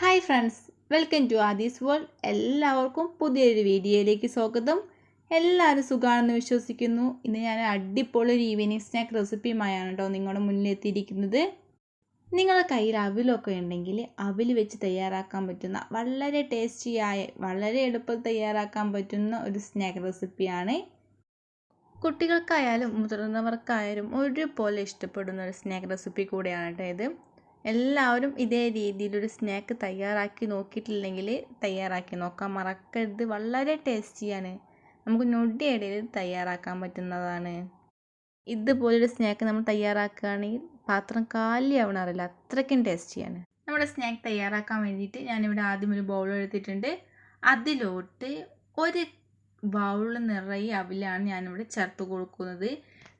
Hi friends welcome to Aadi's world എല്ലാവർക്കും പുതിയൊരു വീഡിയോയിലേക്ക് സ്വാഗതം. എല്ലാവരും സുഖമാണെന്ന് വിശ്വസിക്കുന്നു. ഇന്ന് ഞാൻ അടിപൊളി ഒരു ഈവനിങ് സ്നാക്ക് റെസിപ്പിയുമായാണ് കേട്ടോ നിങ്ങളുടെ മുന്നിലെത്തിയിരിക്കുന്നത് നിങ്ങളുടെ കയ്യിൽ അവിലൊക്കെ ഉണ്ടെങ്കിൽ അവിൽ വെച്ച് തയ്യാറാക്കാൻ പറ്റുന്ന വളരെ ടേസ്റ്റിയായ വളരെ എളുപ്പത്തിൽ തയ്യാറാക്കാൻ പറ്റുന്ന ഒരു സ്നാക്ക് റെസിപ്പിയാണ് കുട്ടികൾക്കായാലും മുതിർന്നവർക്കായാലും ഒരുപോലെ ഇഷ്ടപ്പെടുന്ന ഒരു സ്നാക്ക് റെസിപ്പി കൂടെയാണ് കേട്ടോ ഇത്. എല്ലാവരും ഇതേ രീതിയിലൊരു സ്നാക്ക് തയ്യാറാക്കി നോക്കിയിട്ടില്ലെങ്കിൽ തയ്യാറാക്കി നോക്കാം. മറക്കരുത്. വളരെ ടേസ്റ്റിയാണ്. നമുക്ക് നൊടിയിടയിൽ തയ്യാറാക്കാൻ പറ്റുന്നതാണ്. ഇതുപോലൊരു സ്നാക്ക് നമ്മൾ തയ്യാറാക്കുകയാണെങ്കിൽ പാത്രം കാലിയാവണറില്ല അത്രയ്ക്കും ടേസ്റ്റിയാണ്. നമ്മുടെ സ്നാക്ക് തയ്യാറാക്കാൻ വേണ്ടിയിട്ട് ഞാനിവിടെ ആദ്യം ഒരു ബൗൾ എടുത്തിട്ടുണ്ട്. അതിലോട്ട് ഒരു ബൗൾ നിറയെ അവിലാണ് ഞാനിവിടെ ചേർത്ത് കൊടുക്കുന്നത്.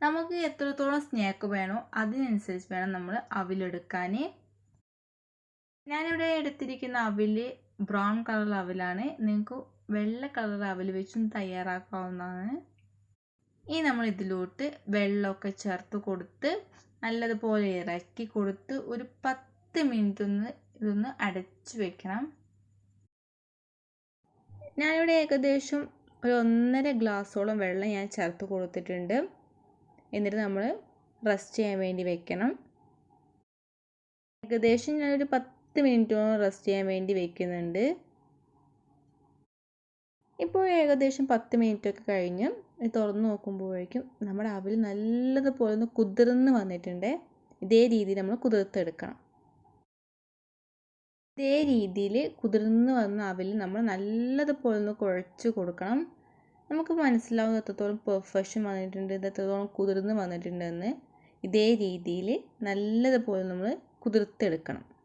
നമുക്ക് എത്രത്തോളം സ്നാക്ക് വേണോ അതിനനുസരിച്ച് വേണം നമ്മൾ അവിലെടുക്കാൻ ഞാനിവിടെ എടുത്തിരിക്കുന്ന അവിൽ ബ്രൗൺ കളർ അവിലാണ്. നിങ്ങൾക്ക് വെള്ള കളർ അവിൽ വെച്ചും തയ്യാറാക്കാവുന്നതാണ്. ഇനി നമ്മൾ ഇതിലോട്ട് വെള്ളമൊക്കെ ചേർത്ത് കൊടുത്ത് നല്ലതുപോലെ ഇറക്കി കൊടുത്ത് ഒരു പത്ത് മിനിറ്റ് ഒന്ന് ഇതൊന്ന് അടച്ചു വെക്കണം. ഞാനിവിടെ ഏകദേശം ഒരു ഒന്നര ഗ്ലാസ്സോളം വെള്ളം ഞാൻ ചേർത്ത് കൊടുത്തിട്ടുണ്ട്. എന്നിട്ട് നമ്മൾ റെസ്റ്റ് ചെയ്യാൻ വേണ്ടി വെക്കണം. ഏകദേശം ഞാനൊരു പത്ത് മിനിറ്റോളം റെസ്റ്റ് ചെയ്യാൻ വേണ്ടി വെക്കുന്നുണ്ട്. ഇപ്പോൾ ഏകദേശം പത്ത് മിനിറ്റൊക്കെ കഴിഞ്ഞ്. തുറന്ന് നോക്കുമ്പോഴേക്കും നമ്മുടെ അവൽ നല്ലതുപോലെ ഒന്ന് കുതിർന്ന് വന്നിട്ടുണ്ട്. ഇതേ രീതിയിൽ നമ്മൾ കുതിർത്തെടുക്കണം. ഇതേ രീതിയിൽ കുതിർന്ന് വന്ന അവൽ നമ്മൾ നല്ലതുപോലെ ഒന്ന് കുഴച്ച് കൊടുക്കണം. നമുക്ക് മനസ്സിലാവും എത്രത്തോളം പെർഫെക്ഷൻ വന്നിട്ടുണ്ട് ഇത് എത്രത്തോളം കുതിർന്ന് വന്നിട്ടുണ്ടെന്ന്. ഇതേ രീതിയിൽ നല്ലതുപോലെ നമ്മൾ കുതിർത്തെടുക്കണം.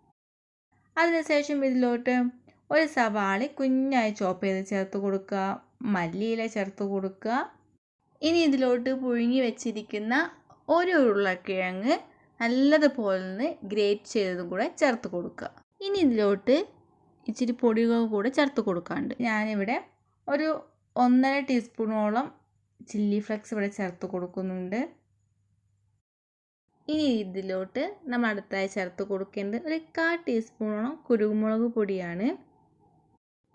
അതിനുശേഷം ഇതിലോട്ട് ഒരു സവാളി കുഞ്ഞായി ചോപ്പ് ചെയ്ത് ചേർത്ത് കൊടുക്കുക. മല്ലിയില ചേർത്ത് കൊടുക്കുക. ഇനി ഇതിലോട്ട് പുഴുങ്ങി വെച്ചിരിക്കുന്ന ഒരു ഉരുളക്കിഴങ്ങ് നല്ലതുപോലെ നിന്ന് ഗ്രേറ്റ് ചെയ്തതും കൂടെ ചേർത്ത് കൊടുക്കുക. ഇനി ഇതിലോട്ട് ഇച്ചിരി പൊടികൾ കൂടെ ചേർത്ത് കൊടുക്കാണ്ട് ഞാനിവിടെ ഒരു ഒന്നര ടീസ്പൂണോളം ചില്ലി ഫ്ലെക്സ് ഇവിടെ ചേർത്ത് കൊടുക്കുന്നുണ്ട്. ഇനി ഇതിലോട്ട് നമ്മൾ അടുത്തായി ചേർത്ത് കൊടുക്കേണ്ടത് ഒരു കാ ടീസ്പൂണോളം കുരുമുളക് പൊടിയാണ്.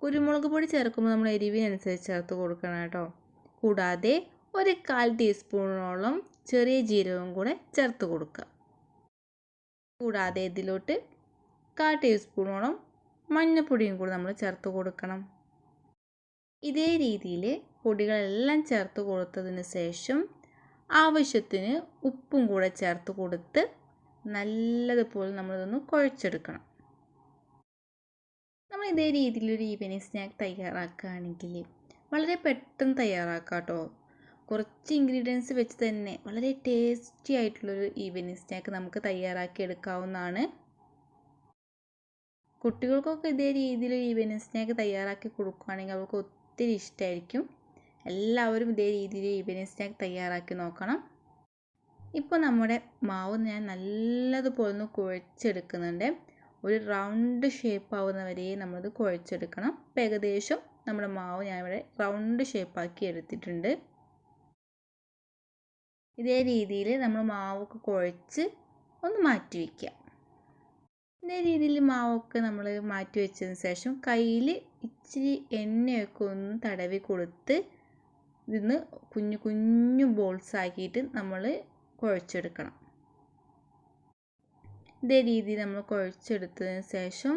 കുരുമുളക് പൊടി ചേർക്കുമ്പോൾ നമ്മൾ എരിവിനനുസരിച്ച് ചേർത്ത് കൊടുക്കണം കേട്ടോ. കൂടാതെ ഒരു കാൽ ടീസ്പൂണോളം ചെറിയ ജീരകവും കൂടെ ചേർത്ത് കൊടുക്കുക. കൂടാതെ ഇതിലോട്ട് കാൽ ടീസ്പൂണോളം മഞ്ഞൾപ്പൊടിയും കൂടെ നമ്മൾ ചേർത്ത് കൊടുക്കണം. ഇതേ രീതിയിൽ പൊടികളെല്ലാം ചേർത്ത് കൊടുത്തതിന് ശേഷം ആവശ്യത്തിന് ഉപ്പും കൂടെ ചേർത്ത് കൊടുത്ത് നല്ലതുപോലെ നമ്മളിതൊന്ന് കുഴച്ചെടുക്കണം. നമ്മൾ ഇതേ രീതിയിലൊരു ഈവനിങ് സ്നാക്ക് തയ്യാറാക്കുകയാണെങ്കിൽ വളരെ പെട്ടെന്ന് തയ്യാറാക്കാം കേട്ടോ. കുറച്ച് ഇൻഗ്രീഡിയൻസ് വെച്ച് തന്നെ വളരെ ടേസ്റ്റി ആയിട്ടുള്ളൊരു ഈവനിങ് സ്നാക്ക് നമുക്ക് തയ്യാറാക്കി എടുക്കാവുന്നതാണ്. കുട്ടികൾക്കൊക്കെ ഇതേ രീതിയിൽ ഈവനിങ് സ്നാക്ക് തയ്യാറാക്കി കൊടുക്കുകയാണെങ്കിൽ അവർക്ക് ഒത്തിരി ഇഷ്ടമായിരിക്കും എല്ലാവരും ഇതേ രീതിയിൽ ഈവനിങ് സ്നാക്ക് തയ്യാറാക്കി നോക്കണം. ഇപ്പോൾ നമ്മുടെ മാവ് ഞാൻ നല്ലതുപോലെ ഒന്ന് കുഴച്ചെടുക്കുന്നുണ്ട്. ഒരു റൗണ്ട് ഷേപ്പ് ആവുന്ന വരെ നമ്മളത് കുഴച്ചെടുക്കണം. അപ്പോൾ ഏകദേശം നമ്മുടെ മാവ് ഞാൻ ഇവിടെ റൗണ്ട് ഷേപ്പാക്കി എടുത്തിട്ടുണ്ട്. ഇതേ രീതിയിൽ നമ്മൾ മാവൊക്കെ കുഴച്ച് ഒന്ന് മാറ്റി വയ്ക്കുക ഇതേ രീതിയിൽ മാവൊക്കെ നമ്മൾ മാറ്റി വെച്ചതിന് ശേഷം കയ്യിൽ ഇച്ചിരി എണ്ണയൊക്കെ ഒന്ന് തടവി കൊടുത്ത് ഇതിന്ന് കുഞ്ഞു കുഞ്ഞു ബോൾസ് ആക്കിയിട്ട് നമ്മൾ കുഴച്ചെടുക്കണം. ഇതേ രീതിയിൽ നമ്മൾ കുഴച്ചെടുത്തതിന് ശേഷം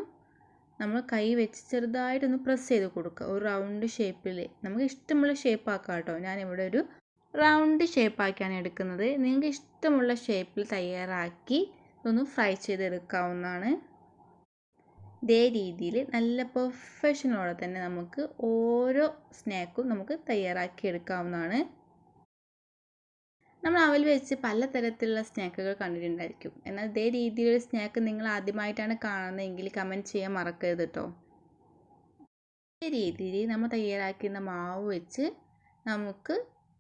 നമ്മൾ കൈ വെച്ച് ചെറുതായിട്ടൊന്ന് പ്രസ് ചെയ്ത് കൊടുക്കുക. ഒരു റൗണ്ട് ഷേപ്പിൽ നമുക്ക് ഇഷ്ടമുള്ള ഷേപ്പ് ആക്കാം കേട്ടോ. ഞാനിവിടെ ഒരു റൗണ്ട് ഷേപ്പാക്കിയാണ് എടുക്കുന്നത്. നിങ്ങൾക്ക് ഇഷ്ടമുള്ള ഷേപ്പിൽ തയ്യാറാക്കി ഇതൊന്ന് ഫ്രൈ ചെയ്തെടുക്കാവുന്നതാണ്. ഇതേ രീതിയിൽ നല്ല പെർഫെക്ഷനോടെ തന്നെ നമുക്ക് ഓരോ സ്നാക്കും നമുക്ക് തയ്യാറാക്കി എടുക്കാവുന്നതാണ്. നമ്മൾ അവൽ വെച്ച് പലതരത്തിലുള്ള സ്നാക്കുകൾ കണ്ടിട്ടുണ്ടായിരിക്കും. എന്നാൽ ഇതേ രീതിയിലൊരു സ്നാക്ക് നിങ്ങൾ ആദ്യമായിട്ടാണ് കാണുന്നതെങ്കിൽ കമന്റ് ചെയ്യാൻ മറക്കരുത് കേട്ടോ ഇതേ രീതിയിൽ നമ്മൾ തയ്യാറാക്കുന്ന മാവ് വെച്ച് നമുക്ക്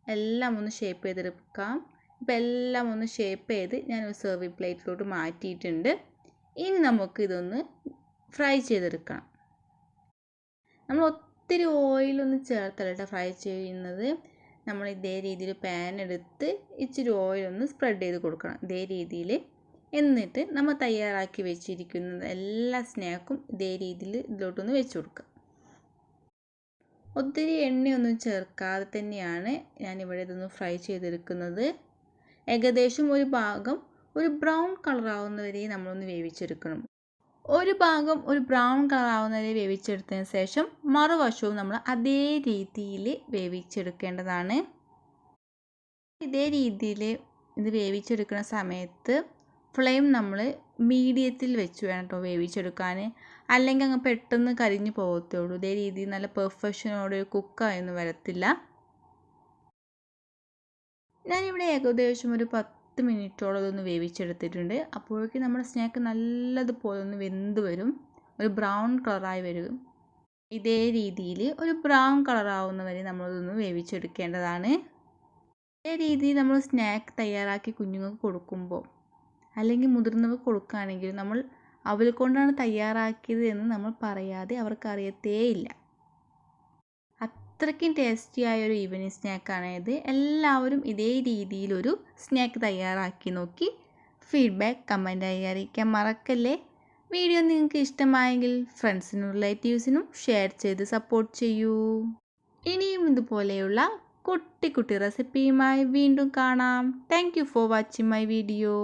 എല്ലാം ഒന്ന് ഷേപ്പ് ചെയ്തെടുക്കാം. ഇപ്പം എല്ലാം ഒന്ന് ഷേപ്പ് ചെയ്ത് ഞാൻ ഒരു സെർവിങ് പ്ലേറ്റിലോട്ട് മാറ്റിയിട്ടുണ്ട്. ഇനി നമുക്ക് ഇതൊന്ന് ഫ്രൈ ചെയ്തെടുക്കണം. നമ്മൾ ഒത്തിരി ഓയിലൊന്നും ചേർത്തല്ല കേട്ടോ ഫ്രൈ ചെയ്യുന്നത്. നമ്മൾ ഇതേ രീതിയിൽ പാൻ എടുത്ത് ഇച്ചിരി ഓയിലൊന്ന് സ്പ്രെഡ് ചെയ്ത് കൊടുക്കണം. ഇതേ രീതിയിൽ. എന്നിട്ട് നമ്മൾ തയ്യാറാക്കി വെച്ചിരിക്കുന്ന എല്ലാ സ്നാക്കും ഇതേ രീതിയിൽ ഇതിലോട്ടൊന്ന് വെച്ച് കൊടുക്കുക. ഒത്തിരി എണ്ണയൊന്നും ചേർക്കാതെ തന്നെയാണ് ഞാനിവിടെ ഇതൊന്ന് ഫ്രൈ ചെയ്തെടുക്കുന്നത്. ഏകദേശം ഒരു ഭാഗം ഒരു ബ്രൗൺ കളറാവുന്നവരെ നമ്മളൊന്ന് വേവിച്ചെടുക്കണം. ഒരു ഭാഗം ഒരു ബ്രൗൺ കളറാവുന്ന വരെ വേവിച്ചെടുത്തതിന് ശേഷം മറുവശവും നമ്മൾ അതേ രീതിയിൽ വേവിച്ചെടുക്കേണ്ടതാണ്. ഇതേ രീതിയിൽ ഇത് വേവിച്ചെടുക്കുന്ന സമയത്ത് ഫ്ലെയിം നമ്മൾ മീഡിയത്തിൽ വെച്ച് വേണം കേട്ടോ വേവിച്ചെടുക്കാൻ. അല്ലെങ്കിൽ അങ്ങ് പെട്ടെന്ന് കരിഞ്ഞു പോകത്തേ ഉള്ളൂ ഇതേ രീതിയിൽ നല്ല പെർഫെക്ഷനോടെ കുക്കായൊന്നും വരത്തില്ല. ഞാനിവിടെ ഏകദേശം ഒരു പത്ത് മിനിറ്റോളം ഇതൊന്ന് വേവിച്ചെടുത്തിട്ടുണ്ട്. അപ്പോഴേക്കും നമ്മുടെ സ്നാക്ക് നല്ലതുപോലെ ഒന്ന് വെന്ത് വരും. ഒരു ബ്രൗൺ കളറായി വരും. ഇതേ രീതിയിൽ ഒരു ബ്രൗൺ കളറാവുന്ന കളറാവുന്നവരെ നമ്മളിതൊന്ന് വേവിച്ചെടുക്കേണ്ടതാണ്. ഇതേ രീതിയിൽ നമ്മൾ സ്നാക്ക് തയ്യാറാക്കി കുഞ്ഞുങ്ങൾക്ക് കൊടുക്കുമ്പോൾ അല്ലെങ്കിൽ മുതിർന്നവർക്ക് കൊടുക്കുകയാണെങ്കിൽ നമ്മൾ അവൽ കൊണ്ടാണ് തയ്യാറാക്കിയത് എന്ന് നമ്മൾ പറയാതെ അവർക്ക് അറിയത്തേയില്ല അത്രയ്ക്കും ടേസ്റ്റിയായ ഒരു ഈവനിങ് സ്നാക്കാണ് ഇത്. എല്ലാവരും ഇതേ രീതിയിലൊരു സ്നാക്ക് തയ്യാറാക്കി നോക്കി. ഫീഡ്ബാക്ക് കമന്റായി അറിയിക്കാൻ മറക്കല്ലേ? വീഡിയോ നിങ്ങൾക്ക് ഇഷ്ടമായെങ്കിൽ ഫ്രണ്ട്സിനും റിലേറ്റീവ്സിനും ഷെയർ ചെയ്ത് സപ്പോർട്ട് ചെയ്യൂ. ഇനിയും ഇതുപോലെയുള്ള കുട്ടി കുട്ടി റെസിപ്പിയുമായി വീണ്ടും കാണാം. Thank for watching my video